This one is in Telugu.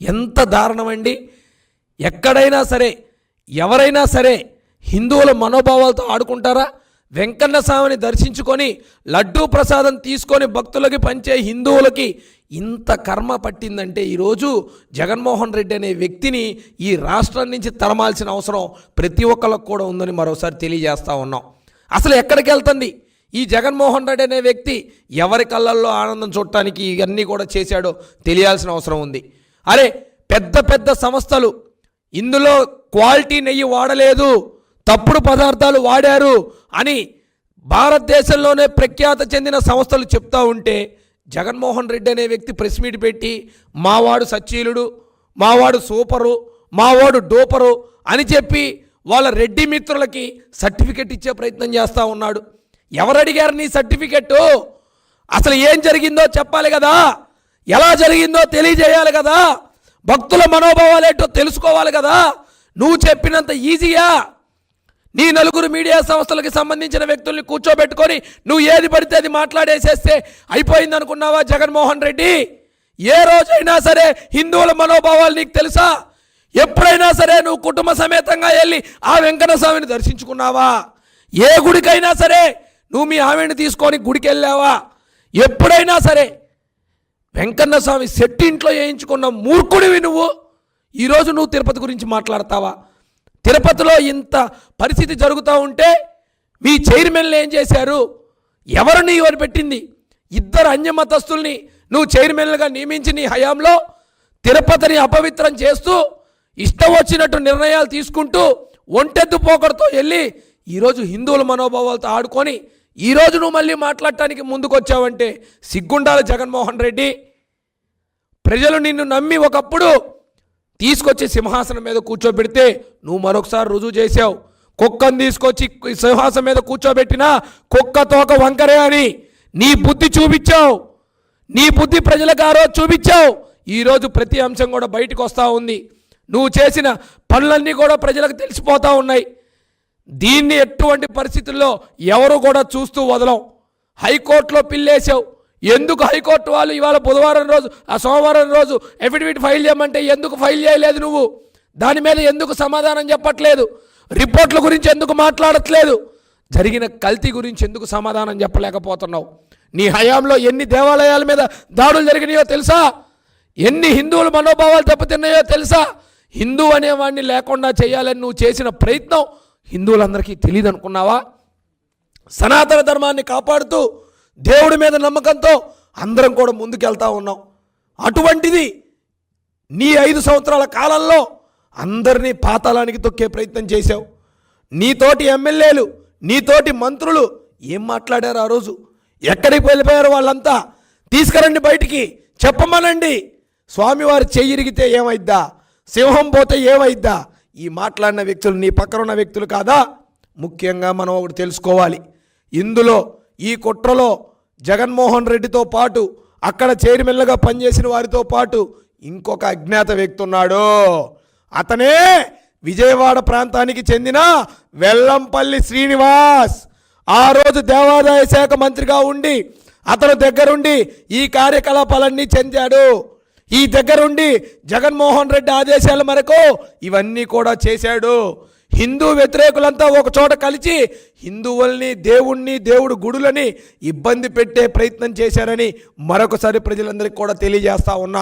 ఎంత దారుణమండి. ఎక్కడైనా సరే ఎవరైనా సరే హిందువుల మనోభావాలతో ఆడుకుంటారా? వెంకన్న స్వామిని దర్శించుకొని లడ్డూ ప్రసాదం తీసుకొని భక్తులకి పంచే హిందువులకి ఇంత కర్మ పట్టిందంటే ఈరోజు జగన్మోహన్ రెడ్డి అనే వ్యక్తిని ఈ రాష్ట్రం నుంచి తరమాల్సిన అవసరం ప్రతి ఒక్కరికి కూడా ఉందని మరోసారి తెలియజేస్తూ ఉన్నాం. అసలు ఎక్కడికి వెళ్తుంది? ఈ జగన్మోహన్ రెడ్డి అనే వ్యక్తి ఎవరి కళ్ళల్లో ఆనందం చూడటానికి ఇవన్నీ కూడా చేశాడో తెలియాల్సిన అవసరం ఉంది. అరే పెద్ద పెద్ద సంస్థలు ఇందులో క్వాలిటీ నెయ్యి వాడలేదు తప్పుడు పదార్థాలు వాడారు అని భారతదేశంలోనే ప్రఖ్యాత చెందిన సంస్థలు చెప్తా ఉంటే జగన్మోహన్ రెడ్డి అనే వ్యక్తి ప్రెస్ మీట్ పెట్టి మావాడు సచ్చీలుడు మావాడు సూపరు మావాడు డోపరు అని చెప్పి వాళ్ళ రెడ్డి మిత్రులకి సర్టిఫికెట్ ఇచ్చే ప్రయత్నం చేస్తూ ఉన్నాడు. ఎవరు అడిగారు నీ సర్టిఫికెట్టు? అసలు ఏం జరిగిందో చెప్పాలి కదా? ఎలా జరిగిందో తెలియజేయాలి కదా. భక్తుల మనోభావాలు ఏంటో తెలుసుకోవాలి కదా. నువ్వు చెప్పినంత ఈజీయా? నీ నలుగురు మీడియా సంస్థలకు సంబంధించిన వ్యక్తుల్ని కూర్చోబెట్టుకొని నువ్వు ఏది పడితే అది మాట్లాడేసేస్తే అయిపోయింది అనుకున్నావా జగన్మోహన్ రెడ్డి? ఏ రోజైనా సరే హిందువుల మనోభావాలు నీకు తెలుసా? ఎప్పుడైనా సరే నువ్వు కుటుంబ సమేతంగా వెళ్ళి ఆ వెంకటస్వామిని దర్శించుకున్నావా? ఏ గుడికైనా సరే నువ్వు మీ ఆమెను తీసుకొని గుడికి వెళ్ళావా ఎప్పుడైనా సరే వెంకన్న స్వామి శెట్టి ఇంట్లో వేయించుకున్న మూర్ఖుడివి నువ్వు. ఈరోజు నువ్వు తిరుపతి గురించి మాట్లాడతావా? తిరుపతిలో ఇంత పరిస్థితి జరుగుతూ ఉంటే మీ చైర్మన్లు ఏం చేశారు? ఎవరు నీ ఎవరు పెట్టింది? ఇద్దరు అన్యమతస్తుల్ని నువ్వు చైర్మన్లుగా నియమించి నీ హయాంలో తిరుపతిని అపవిత్రం చేస్తూ ఇష్టం వచ్చినట్టు నిర్ణయాలు తీసుకుంటూ ఒంటెద్దు పోకడతో వెళ్ళి ఈరోజు హిందువుల మనోభావాలతో ఆడుకొని ఈరోజు నువ్వు మళ్ళీ మాట్లాడటానికి ముందుకు వచ్చావంటే సిగ్గుండాలి జగన్మోహన్ రెడ్డి. ప్రజలు నిన్ను నమ్మి ఒకప్పుడు తీసుకొచ్చి సింహాసనం మీద కూర్చోబెడితే నువ్వు మరొకసారి రుజువు చేసావు కుక్కను తీసుకొచ్చి సింహాసనం మీద కూర్చోబెట్టినా కుక్క తోక వంకరే అని నీ బుద్ధి చూపించావు. నీ బుద్ధి ప్రజలకు ఆ రోజు చూపించావు. ఈరోజు ప్రతి అంశం కూడా బయటకు వస్తూ ఉంది. నువ్వు చేసిన పనులన్నీ కూడా ప్రజలకు తెలిసిపోతూ ఉన్నాయి. దీన్ని ఎటువంటి పరిస్థితుల్లో ఎవరు కూడా చూస్తూ వదలం హైకోర్టులో పిల్లేసావు ఎందుకు హైకోర్టు వాళ్ళు ఇవాళ బుధవారం రోజు ఆ సోమవారం రోజు ఎఫిడవిట్ ఫైల్ చేయమంటే ఎందుకు ఫైల్ చేయలేదు నువ్వు? దాని మీద ఎందుకు సమాధానం చెప్పట్లేదు? రిపోర్ట్ల గురించి ఎందుకు మాట్లాడట్లేదు? జరిగిన కల్తీ గురించి ఎందుకు సమాధానం చెప్పలేకపోతున్నావు? నీ హయాంలో ఎన్ని దేవాలయాల మీద దాడులు జరిగినాయో తెలుసా? ఎన్ని హిందువుల మనోభావాలు దెబ్బతిన్నాయో తెలుసా? హిందూ అనేవాడిని లేకుండా చేయాలని నువ్వు చేసిన ప్రయత్నం హిందువులందరికీ తెలియదు అనుకున్నావా సనాతన ధర్మాన్ని కాపాడుతూ దేవుడి మీద నమ్మకంతో అందరం కూడా ముందుకెళ్తా ఉన్నాం. అటువంటిది నీ ఐదు సంవత్సరాల కాలంలో అందరినీ పాతాళానికి తొక్కే ప్రయత్నం చేశావు. నీతోటి ఎమ్మెల్యేలు నీతోటి మంత్రులు ఏం మాట్లాడారు ఆ రోజు? ఎక్కడికి వెళ్ళిపోయారు వాళ్ళంతా? తీసుకురండి బయటికి చెప్పమనండి. స్వామివారి చెయ్యిరిగితే ఏమైద్దా? సింహం పోతే ఏమైద్దా? ఈ మాట్లాడిన వ్యక్తులు నీ పక్కన ఉన్న వ్యక్తులు కాదా? ముఖ్యంగా మనం ఒకటి తెలుసుకోవాలి. ఇందులో ఈ కుట్రలో జగన్మోహన్ రెడ్డితో పాటు అక్కడ చైర్మన్లుగా పనిచేసిన వారితో పాటు ఇంకొక అజ్ఞాత వ్యక్తి ఉన్నాడు అతనే విజయవాడ ప్రాంతానికి చెందిన వెల్లంపల్లి శ్రీనివాస్. ఆ రోజు దేవాదాయ శాఖ మంత్రిగా ఉండి అతను దగ్గరుండి ఈ కార్యకలాపాలన్నీ చెందాడు. ఈ దగ్గరుండి జగన్మోహన్ రెడ్డి ఆదేశాల మేరకు ఇవన్నీ కూడా చేశాడు. హిందూ వ్యతిరేకులంతా ఒక చోట కలిసి హిందువుల్ని దేవుణ్ణి దేవుడు గుడులని ఇబ్బంది పెట్టే ప్రయత్నం చేశారని మరొకసారి ప్రజలందరికీ కూడా తెలియజేస్తా ఉన్నా.